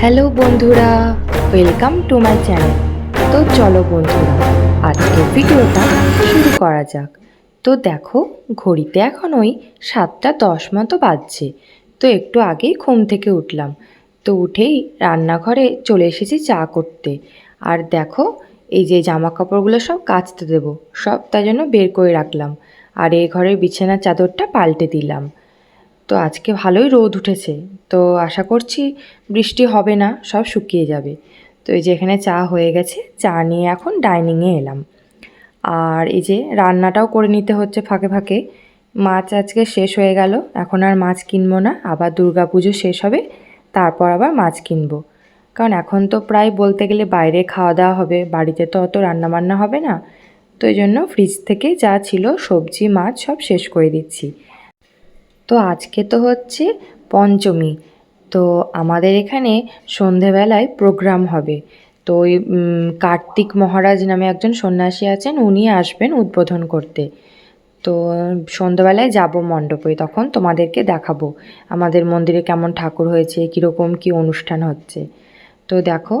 Hello বন্ধুরা, welcome to my channel. তো চলো বন্ধুরা, আজকে ভিডিওটা শুরু করা যাক। তো দেখো, ঘড়িতে এখন ওই সাতটা দশ মতো বাজছে। তো একটু আগেই ঘুম থেকে উঠলাম। তো উঠেই রান্নাঘরে চলে এসেছি চা করতে। আর দেখো, এই যে জামা কাপড়গুলো সব কাচতে দেবো, সব তার জন্য বের করে রাখলাম। আর এই ঘরের বিছানার চাদরটা পাল্টে দিলাম। তো আজকে ভালোই রোদ উঠেছে। তো আশা করছি বৃষ্টি হবে না, সব শুকিয়ে যাবে। তো এই যে এখানে চা হয়ে গেছে, চা নিয়ে এখন ডাইনিংয়ে এলাম। আর এই যে রান্নাটাও করে নিতে হচ্ছে ফাঁকে ফাঁকে। মাছ আজকে শেষ হয়ে গেল, এখন আর মাছ কিনবো না, আবার দুর্গা পুজো শেষ হবে, তারপর আবার মাছ কিনবো। কারণ এখন তো প্রায় বলতে গেলে বাইরে খাওয়া দাওয়া হবে, বাড়িতে তো অত রান্নাবান্না হবে না। তো এই জন্য ফ্রিজ থেকে যা ছিল সবজি, মাছ সব শেষ করে দিচ্ছি। তো আজকে তো হচ্ছে পঞ্চমী। তো আমাদের এখানে সন্ধেবেলায় প্রোগ্রাম হবে। তো ওই কার্তিক মহারাজ নামে একজন সন্ন্যাসী আছেন, উনি আসবেন উদ্বোধন করতে। তো সন্ধ্যাবেলায় যাব মণ্ডপে, তখন তোমাদেরকে দেখাবো। আমাদের মন্দিরে কেমন ঠাকুর হয়েছে, কীরকম কী অনুষ্ঠান হচ্ছে। তো দেখো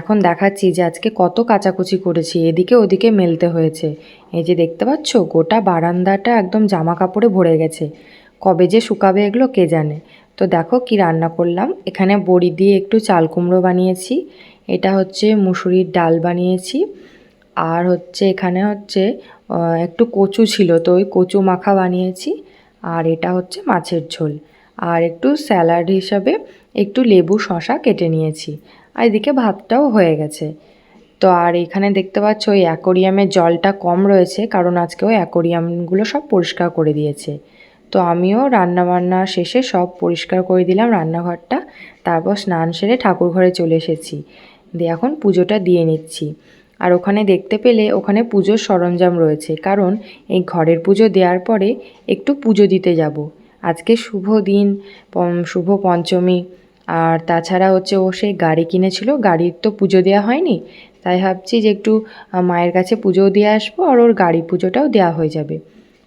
এখন দেখাচ্ছি যে আজকে কত কাচাকুচি করেছি, এদিকে ওদিকে মেলতে হয়েছে। এই যে দেখতে পাচ্ছ, গোটা বারান্দাটা একদম জামা কাপড়ে ভরে গেছে। কবে যে শুকাবে এগুলো কে জানে? তো দেখো কি রান্না করলাম। এখানে বড়ি দিয়ে একটু চাল কুমড়ো বানিয়েছি। এটা হচ্ছে মুসুরির ডাল বানিয়েছি। আর হচ্ছে এখানে হচ্ছে একটু কচু ছিল তো ওই কচু মাখা বানিয়েছি। আর এটা হচ্ছে মাছের ঝোল। আর একটু স্যালাড হিসাবে একটু লেবু শশা কেটে নিয়েছি। আর এদিকে ভাতটাও হয়ে গেছে। তো আর এখানে দেখতে পাচ্ছ ওই অ্যাকোরিয়ামের জলটা কম রয়েছে, কারণ আজকে ওই অ্যাকোরিয়ামগুলো সব পরিষ্কার করে দিয়েছে। তো আমিও রান্নাবান্না শেষে সব পরিষ্কার করে দিলাম রান্নাঘরটা। তারপর স্নান সেরে ঠাকুর ঘরে চলে এসেছি। দিয়ে এখন পুজোটা দিয়ে নিচ্ছি। আর ওখানে দেখতে পেলে ওখানে পুজোর সরঞ্জাম রয়েছে। কারণ এই ঘরের পুজো দেওয়ার পরে একটু পুজো দিতে যাব। আজকে শুভ দিন শুভ পঞ্চমী। আর তাছাড়া হচ্ছে ও সেই গাড়ি কিনেছিল, গাড়ির তো পুজো দেওয়া হয়নি। তাই ভাবছি যে একটু মায়ের কাছে পুজোও দিয়ে আসব আর ওর গাড়ি পুজোটাও দেওয়া হয়ে যাবে।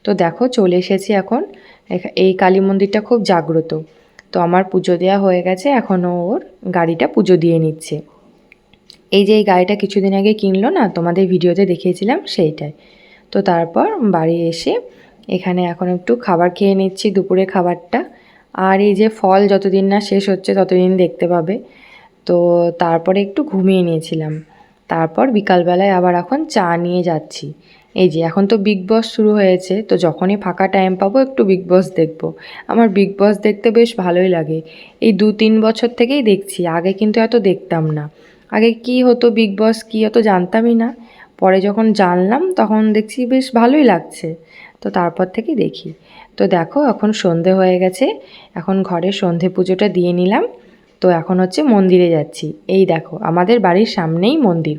তো দেখো চলে এসেছি এখন এখা- এই কালী মন্দিরটা খুব জাগ্রত। তো আমার পুজো দেওয়া হয়ে গেছে, এখনও ওর গাড়িটা পুজো দিয়ে নিচ্ছে। এই যে এই গাড়িটা কিছুদিন আগে কিনলো না, তোমাদের ভিডিওতে দেখিয়েছিলাম সেইটাই। তো তারপর বাড়ি এসে এখানে এখন একটু খাবার খেয়ে নিচ্ছি দুপুরে খাবারটা। আর এই যে ফল যতদিন না শেষ হচ্ছে, ততদিন দেখতে পাবে। তো তারপরে একটু ঘুমিয়ে নিয়েছিলাম। তারপর বিকালবেলায় আবার এখন চা নিয়ে যাচ্ছি। এই যে, এখন তো বিগ বস শুরু হয়েছে, তো যখনই ফাঁকা টাইম পাবো, একটু বিগ বস দেখব। আমার বিগ বস দেখতে বেশ ভালোই লাগে। এই দু তিন বছর থেকেই দেখছি, আগে কিন্তু এত দেখতাম না। আগে কি হতো বিগ বস কী হতো জানতামই না। পরে যখন জানলাম, তখন দেখছি বেশ ভালোই লাগছে। তো তারপর থেকে দেখি। তো দেখো, এখন সন্ধে হয়ে গেছে, এখন ঘরে সন্ধে পুজোটা দিয়ে নিলাম। তো এখন হচ্ছে মন্দিরে যাচ্ছি। এই দেখো, আমাদের বাড়ির সামনেই মন্দির।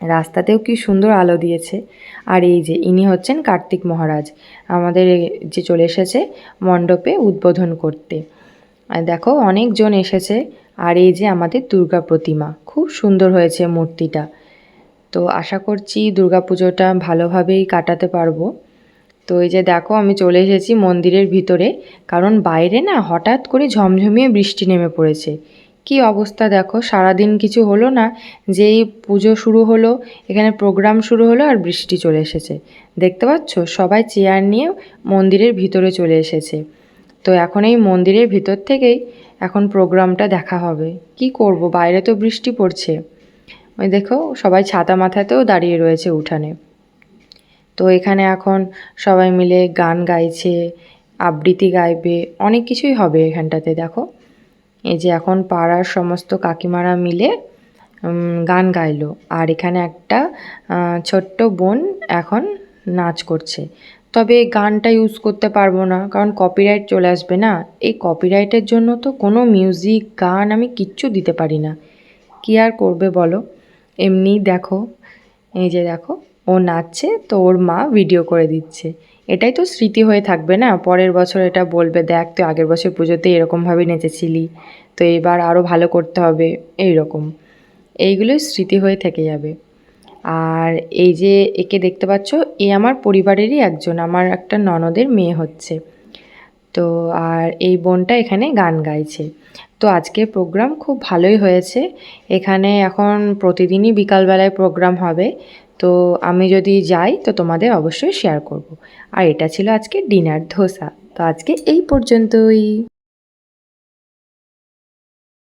রাস্তাতেও কি সুন্দর আলো দিয়েছে। আর এই যে ইনি হচ্ছেন কার্তিক মহারাজ, আমাদের যে চলে এসেছে মণ্ডপে উদ্বোধন করতে। দেখো অনেকজন এসেছে, আর এই যে আমাদের দুর্গা প্রতিমা, খুব সুন্দর হয়েছে মূর্তিটা। তো আশা করছি দুর্গা পুজোটা ভালোভাবেই কাটাতে পারব। তো এই যে দেখো আমি চলে এসেছি মন্দিরের ভিতরে, কারণ বাইরে না হঠাৎ করে ঝমঝমিয়ে বৃষ্টি নেমে পড়েছে। কি অবস্থা দেখো? সারাদিন কিছু হলো না, যেই পুজো শুরু হলো, এখানে প্রোগ্রাম শুরু হলো আর বৃষ্টি চলে এসেছে। দেখতে পাচ্ছ? সবাই চেয়ার নিয়ে মন্দিরের ভিতরে চলে এসেছে। তো এখন এই মন্দিরের ভিতর থেকেই এখন প্রোগ্রামটা দেখা হবে। কি করব? বাইরে তো বৃষ্টি পড়ছে। ওই দেখো, সবাই ছাতা মাথাতেও দাঁড়িয়ে রয়েছে উঠানে। তো এখানে এখন সবাই মিলে গান গাইছে, আবৃত্তি গাইবে, অনেক কিছুই হবে এখানটাতে, দেখো। এই যে এখন পাড়ার সমস্ত কাকিমারা মিলে গান গাইলো। আর এখানে একটা ছোট্ট বোন এখন নাচ করছে। তবে গানটা ইউজ করতে পারব না, কারণ কপিরাইট চলে আসবে না। এই কপিরাইটের জন্য তো কোনো মিউজিক গান আমি কিচ্ছু দিতে পারি না। কি আর করবে বলো? এমনি দেখো, এই যে দেখো। ও নাচছে, তো ওর মা ভিডিও করে দিচ্ছে। এটাই তো স্মৃতি হয়ে থাকবে না? পরের বছর এটা বলবে, দেখ, তুই আগের বছর পুজোতে এরকমভাবে নেচেছিলি, তো এবার আরও ভালো করতে হবে। এই রকম এইগুলোই স্মৃতি হয়ে থেকে যাবে। আর এই যে একে দেখতে পাচ্ছ, এ আমার পরিবারেরই একজন, আমার একটা ননদের মেয়ে হচ্ছে। তো আর এই বোনটা এখানে গান গাইছে। তো আজকে প্রোগ্রাম খুব ভালোই হয়েছে। এখানে এখন প্রতিদিনই বিকালবেলায় প্রোগ্রাম হবে। তো আমি যদি যাই, তো তোমাদের অবশ্যই শেয়ার করব। আর এটা ছিল আজকে ডিনার ধোসা তো আজকে এই পর্যন্তই